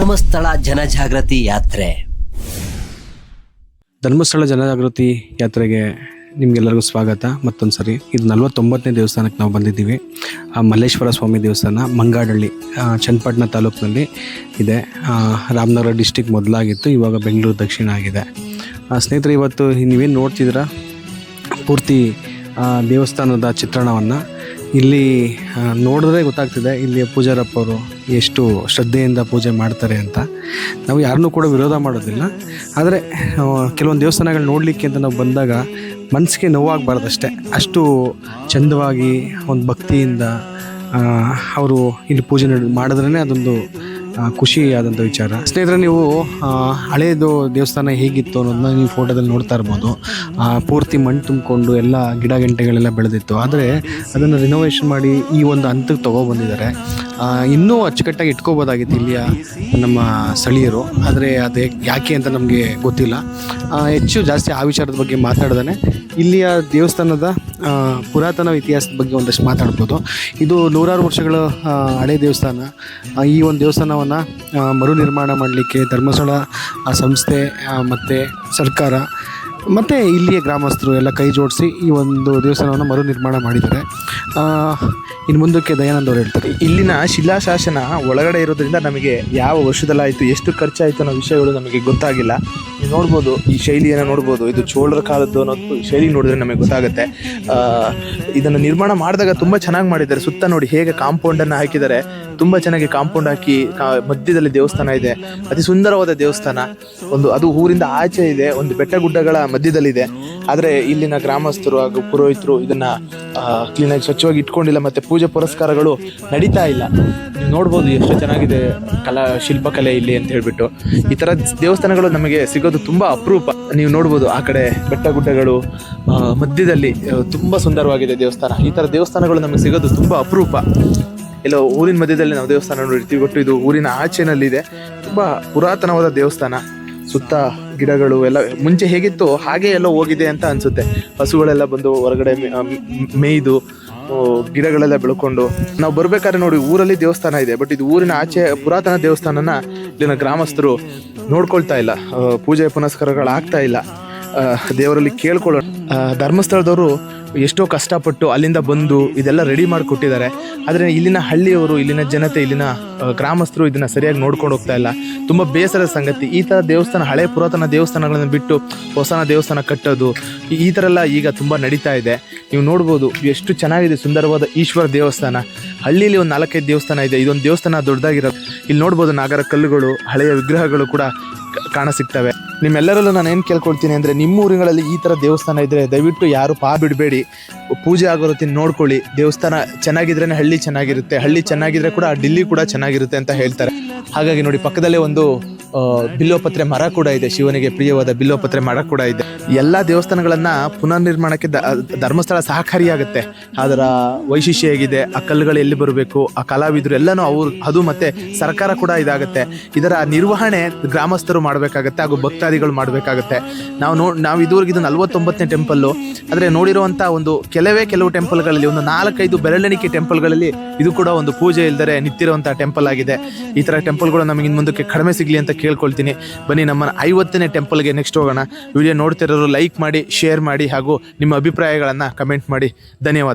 ಧರ್ಮಸ್ಥಳ ಜನಜಾಗೃತಿ ಯಾತ್ರೆ. ಧರ್ಮಸ್ಥಳ ಜನಜಾಗೃತಿ ಯಾತ್ರೆಗೆ ನಿಮಗೆಲ್ಲರಿಗೂ ಸ್ವಾಗತ. ಮತ್ತೊಂದು ಸರಿ ಇದು ನಲವತ್ತೊಂಬತ್ತನೇ ದೇವಸ್ಥಾನಕ್ಕೆ ನಾವು ಬಂದಿದ್ದೀವಿ. ಆ ಮಲ್ಲೇಶ್ವರ ಸ್ವಾಮಿ ದೇವಸ್ಥಾನ ಮಂಗಾಡಳ್ಳಿ ಚನ್ನಪಟ್ಟಣ ತಾಲೂಕಿನಲ್ಲಿ ಇದೆ. ರಾಮನಗರ ಡಿಸ್ಟಿಕ್ ಮೊದಲಾಗಿತ್ತು, ಇವಾಗ ಬೆಂಗಳೂರು ದಕ್ಷಿಣ ಆಗಿದೆ. ಸ್ನೇಹಿತರೆ, ಇವತ್ತು ನೀವೇನು ನೋಡ್ತಿದ್ದೀರಾ? ಪೂರ್ತಿ ದೇವಸ್ಥಾನದ ಚಿತ್ರಣವನ್ನು ಇಲ್ಲಿ ನೋಡಿದ್ರೆ ಗೊತ್ತಾಗ್ತಿದೆ ಇಲ್ಲಿ ಪೂಜಾರಪ್ಪವರು ಎಷ್ಟು ಶ್ರದ್ಧೆಯಿಂದ ಪೂಜೆ ಮಾಡ್ತಾರೆ ಅಂತ. ನಾವು ಯಾರನ್ನೂ ಕೂಡ ವಿರೋಧ ಮಾಡೋದಿಲ್ಲ. ಆದರೆ ಕೆಲವೊಂದು ದೇವಸ್ಥಾನಗಳು ನೋಡಲಿಕ್ಕೆ ಅಂತ ನಾವು ಬಂದಾಗ ಮನಸ್ಸಿಗೆ ನೋವಾಗಬಾರ್ದಷ್ಟೇ. ಅಷ್ಟು ಚಂದವಾಗಿ, ಒಂದು ಭಕ್ತಿಯಿಂದ ಅವರು ಇಲ್ಲಿ ಪೂಜೆ ಮಾಡಿದ್ರೇ ಅದೊಂದು ಖುಷಿಯಾದಂಥ ವಿಚಾರ. ಸ್ನೇಹಿತರೆ, ನೀವು ಹಳೇದು ದೇವಸ್ಥಾನ ಹೇಗಿತ್ತು ಅನ್ನೋದನ್ನ ನೀವು ಫೋಟೋದಲ್ಲಿ ನೋಡ್ತಾ ಇರ್ಬೋದು. ಪೂರ್ತಿ ಮಣ್ಣು ತುಂಬಿಕೊಂಡು ಎಲ್ಲ ಗಿಡ ಗಂಟೆಗಳೆಲ್ಲ ಬೆಳೆದಿತ್ತು. ಆದರೆ ಅದನ್ನು ರಿನೋವೇಷನ್ ಮಾಡಿ ಈ ಒಂದು ಹಂತಕ್ಕೆ ತೊಗೊಬಂದಿದ್ದಾರೆ ಇನ್ನೂ ಅಚ್ಚುಕಟ್ಟಾಗಿ ಇಟ್ಕೋಬೋದಾಗಿತ್ತು ಇಲ್ಲಿಯ ನಮ್ಮ ಸ್ಥಳೀಯರು. ಆದರೆ ಅದು ಯಾಕೆ ಅಂತ ನಮಗೆ ಗೊತ್ತಿಲ್ಲ. ಹೆಚ್ಚು ಜಾಸ್ತಿ ಆ ವಿಚಾರದ ಬಗ್ಗೆ ಮಾತಾಡ್ದೇ ಇಲ್ಲಿಯ ದೇವಸ್ಥಾನದ ಪುರಾತನ ಇತಿಹಾಸದ ಬಗ್ಗೆ ಒಂದಷ್ಟು ಮಾತಾಡ್ಬೋದು. ಇದು ನೂರಾರು ವರ್ಷಗಳ ಹಳೆ ದೇವಸ್ಥಾನ. ಈ ಒಂದು ದೇವಸ್ಥಾನವನ್ನು ಮರು ನಿರ್ಮಾಣ ಮಾಡಲಿಕ್ಕೆ ಧರ್ಮಸ್ಥಳ ಸಂಸ್ಥೆ ಮತ್ತು ಸರ್ಕಾರ, ಮತ್ತು ಇಲ್ಲಿಯ ಗ್ರಾಮಸ್ಥರು ಎಲ್ಲ ಕೈ ಜೋಡಿಸಿ ಈ ಒಂದು ದೇವಸ್ಥಾನವನ್ನು ಮರು ನಿರ್ಮಾಣ ಮಾಡಿದ್ದಾರೆ ಇನ್ನು ಮುಂದಕ್ಕೆ ದಯಾನಂದ್ ಹೇಳ್ತಾರೆ. ಇಲ್ಲಿನ ಶಿಲಾಶಾಸನ ಒಳಗಡೆ ಇರೋದ್ರಿಂದ ನಮಗೆ ಯಾವ ವರ್ಷದಲ್ಲಾಯಿತು, ಎಷ್ಟು ಖರ್ಚಾಯಿತು ಅನ್ನೋ ವಿಷಯಗಳು ನಮಗೆ ಗೊತ್ತಾಗಿಲ್ಲ. ನೀವು ನೋಡ್ಬೋದು, ಈ ಶೈಲಿಯನ್ನು ನೋಡ್ಬೋದು, ಇದು ಚೋಳರ ಕಾಲದ್ದು ಅನ್ನೋದು ಶೈಲಿ ನೋಡಿದ್ರೆ ನಮಗೆ ಗೊತ್ತಾಗುತ್ತೆ. ಇದನ್ನು ನಿರ್ಮಾಣ ಮಾಡಿದಾಗ ತುಂಬ ಚೆನ್ನಾಗಿ ಮಾಡಿದ್ದಾರೆ. ಸುತ್ತ ನೋಡಿ ಹೇಗೆ ಕಾಂಪೌಂಡನ್ನು ಹಾಕಿದ್ದಾರೆ. ತುಂಬ ಚೆನ್ನಾಗಿ ಕಾಂಪೌಂಡ್ ಹಾಕಿ ಮಧ್ಯದಲ್ಲಿ ದೇವಸ್ಥಾನ ಇದೆ. ಅತಿ ಸುಂದರವಾದ ದೇವಸ್ಥಾನ. ಒಂದು, ಅದು ಊರಿಂದ ಆಚೆ ಇದೆ. ಒಂದು ಬೆಟ್ಟ ಗುಡ್ಡಗಳ ಮಧ್ಯದಲ್ಲಿದೆ. ಆದರೆ ಇಲ್ಲಿನ ಗ್ರಾಮಸ್ಥರು ಹಾಗೂ ಪುರೋಹಿತರು ಇದನ್ನ ಕ್ಲೀನಾಗಿ ಸ್ವಚ್ಛವಾಗಿ ಇಟ್ಕೊಂಡಿಲ್ಲ ಮತ್ತೆ ಪೂಜೆ ಪುರಸ್ಕಾರಗಳು ನಡೀತಾ ಇಲ್ಲ. ನೀವು ನೋಡ್ಬೋದು ಎಷ್ಟು ಚೆನ್ನಾಗಿದೆ ಕಲಾ, ಶಿಲ್ಪಕಲೆ ಇಲ್ಲಿ ಅಂತ ಹೇಳಿಬಿಟ್ಟು. ಈ ಥರ ದೇವಸ್ಥಾನಗಳು ನಮಗೆ ಸಿಗೋದು ತುಂಬ ಅಪರೂಪ. ನೀವು ನೋಡ್ಬೋದು ಆ ಕಡೆ ಬೆಟ್ಟ ಗುಡ್ಡಗಳು ಮಧ್ಯದಲ್ಲಿ ತುಂಬ ಸುಂದರವಾಗಿದೆ ದೇವಸ್ಥಾನ. ಈ ಥರ ದೇವಸ್ಥಾನಗಳು ನಮಗೆ ಸಿಗೋದು ತುಂಬ ಅಪರೂಪ. ಎಲ್ಲೋ ಊರಿನ ಮಧ್ಯದಲ್ಲಿ ನಾವು ದೇವಸ್ಥಾನ ನೋಡಿರ್ತೀವಿ, ಒಟ್ಟು ಇದು ಊರಿನ ಆಚೆನಲ್ಲಿದೆ. ತುಂಬ ಪುರಾತನವಾದ ದೇವಸ್ಥಾನ. ಸುತ್ತ ಗಿಡಗಳು ಎಲ್ಲ ಮುಂಚೆ ಹೇಗಿತ್ತು ಹಾಗೆ ಎಲ್ಲ ಹೋಗಿದೆ ಅಂತ ಅನ್ಸುತ್ತೆ. ಹಸುಗಳೆಲ್ಲ ಬಂದು ಹೊರಗಡೆ ಮೇಯ್ದು ಗಿಡಗಳೆಲ್ಲ ಬೆಳ್ಕೊಂಡು. ನಾವು ಬರ್ಬೇಕಾದ್ರೆ ನೋಡಿ ಊರಲ್ಲಿ ದೇವಸ್ಥಾನ ಇದೆ, ಬಟ್ ಇದು ಊರಿನ ಆಚೆ ಪುರಾತನ ದೇವಸ್ಥಾನನ ಇಲ್ಲಿನ ಗ್ರಾಮಸ್ಥರು ನೋಡ್ಕೊಳ್ತಾ ಇಲ್ಲ. ಪೂಜೆ ಪುನಸ್ಕಾರಗಳು ಆಗ್ತಾ ಇಲ್ಲ ದೇವರಲ್ಲಿ ಕೇಳ್ಕೊಳ್ಳೋಣ. ಧರ್ಮಸ್ಥಳದವರು ಎಷ್ಟೋ ಕಷ್ಟಪಟ್ಟು ಅಲ್ಲಿಂದ ಬಂದು ಇದೆಲ್ಲ ರೆಡಿ ಮಾಡಿ ಕೊಟ್ಟಿದ್ದಾರೆ ಆದರೆ ಇಲ್ಲಿನ ಹಳ್ಳಿಯವರು, ಇಲ್ಲಿನ ಜನತೆ, ಇಲ್ಲಿನ ಗ್ರಾಮಸ್ಥರು ಇದನ್ನು ಸರಿಯಾಗಿ ನೋಡ್ಕೊಂಡು ಹೋಗ್ತಾ ಇಲ್ಲ. ತುಂಬ ಬೇಸರದ ಸಂಗತಿ. ಈ ಥರ ದೇವಸ್ಥಾನ, ಹಳೆ ಪುರಾತನ ದೇವಸ್ಥಾನಗಳನ್ನು ಬಿಟ್ಟು ಹೊಸನ ದೇವಸ್ಥಾನ ಕಟ್ಟೋದು, ಈ- ಥರ ಎಲ್ಲ ಈಗ ತುಂಬ ನಡೀತಾ ಇದೆ. ನೀವು ನೋಡ್ಬೋದು ಎಷ್ಟು ಚೆನ್ನಾಗಿದೆ ಸುಂದರವಾದ ಈಶ್ವರ ದೇವಸ್ಥಾನ. ಹಳ್ಳಿಯಲ್ಲಿ ಒಂದು ನಾಲ್ಕೈದು ದೇವಸ್ಥಾನ ಇದೆ. ಇದೊಂದು ದೇವಸ್ಥಾನ ದೊಡ್ಡದಾಗಿರೋದು. ಇಲ್ಲಿ ನೋಡ್ಬೋದು ನಾಗರ ಕಲ್ಲುಗಳು, ಹಳೆಯ ವಿಗ್ರಹಗಳು ಕೂಡ ಕಾಣ ಸಿಗ್ತವೆ. ನಿಮ್ಮೆಲ್ಲರಲ್ಲೂ ನಾನು ಏನು ಕೇಳ್ಕೊಳ್ತೀನಿ ಅಂದರೆ ನಿಮ್ಮ ಊರುಗಳಲ್ಲಿ ಈ ಥರ ದೇವಸ್ಥಾನ ಇದ್ದರೆ ದಯವಿಟ್ಟು ಯಾರು ಪಾ ಬಿಡಬೇಡಿ. ಪೂಜೆ ಆಗೋ ರೀತಿ ನೋಡ್ಕೊಳ್ಳಿ. ದೇವಸ್ಥಾನ ಚೆನ್ನಾಗಿದ್ರೇ ಹಳ್ಳಿ ಚೆನ್ನಾಗಿರುತ್ತೆ. ಹಳ್ಳಿ ಚೆನ್ನಾಗಿದ್ರೆ ಕೂಡ ಡಿಲ್ಲಿ ಕೂಡ ಚೆನ್ನಾಗಿರುತ್ತೆ ಅಂತ ಹೇಳ್ತಾರೆ. ಹಾಗಾಗಿ ನೋಡಿ, ಪಕ್ಕದಲ್ಲೇ ಒಂದು ಆ, ಬಿಲ್ವಪತ್ರೆ ಮರ ಕೂಡ ಇದೆ. ಶಿವನಿಗೆ ಪ್ರಿಯವಾದ ಬಿಲ್ಲೋಪತ್ರೆ ಮರ ಕೂಡ ಇದೆ. ಎಲ್ಲ ದೇವಸ್ಥಾನಗಳನ್ನ ಪುನರ್ ನಿರ್ಮಾಣಕ್ಕೆ ದ- ಧರ್ಮಸ್ಥಳ ಸಹಕಾರಿಯಾಗುತ್ತೆ. ಅದರ ವೈಶಿಷ್ಟ್ಯ ಹೇಗಿದೆ ಆ ಕಲ್ಲುಗಳು ಎಲ್ಲಿ ಬರಬೇಕು ಆ ಕಲಾವಿದರು ಎಲ್ಲನೂ ಅವರು ಅದು ಮತ್ತೆ ಸರ್ಕಾರ ಕೂಡ ಇದಾಗುತ್ತೆ. ಇದರ ನಿರ್ವಹಣೆ ಗ್ರಾಮಸ್ಥರು ಮಾಡಬೇಕಾಗತ್ತೆ ಹಾಗೂ ಭಕ್ತಾದಿಗಳು ಮಾಡಬೇಕಾಗತ್ತೆ. ನಾವು ನೋ ನಾವು ಇದುವರೆಗೆ ಇದು ನಲವತ್ತೊಂಬತ್ತನೇ ಟೆಂಪಲ್ಲು. ಆದರೆ ನೋಡಿರುವಂಥ ಒಂದು ಕೆಲವೇ ಕೆಲವು ಟೆಂಪಲ್ಗಳಲ್ಲಿ ಒಂದು ನಾಲ್ಕೈದು ಬೆರಳೆಣಿಕೆ ಟೆಂಪಲ್ಗಳಲ್ಲಿ ಇದು ಕೂಡ ಒಂದು ಪೂಜೆ ಇಲ್ಲದೆ ನಿಂತಿರುವಂಥ ಟೆಂಪಲ್ ಆಗಿದೆ. ಈ ಥರ ಟೆಂಪಲ್ಗಳು ನಮಗೆ ಇನ್ನು ಮುಂದಕ್ಕೆ ಕಡಿಮೆ ಸಿಗಲಿ ಅಂತ ಕೇಳ್ಕೊಳ್ತೀನಿ. ಬನ್ನಿ, ನಮ್ಮ ಐವತ್ತನೇ ಟೆಂಪಲ್ಗೆ ನೆಕ್ಸ್ಟ್ ಹೋಗೋಣ. ವಿಡಿಯೋ ನೋಡ್ತಿರೋರು ಲೈಕ್ ಮಾಡಿ ಶೇರ್ ಮಾಡಿ ಹಾಗೂ ನಿಮ್ಮ ಅಭಿಪ್ರಾಯಗಳನ್ನು ಕಮೆಂಟ್ ಮಾಡಿ. ಧನ್ಯವಾದ.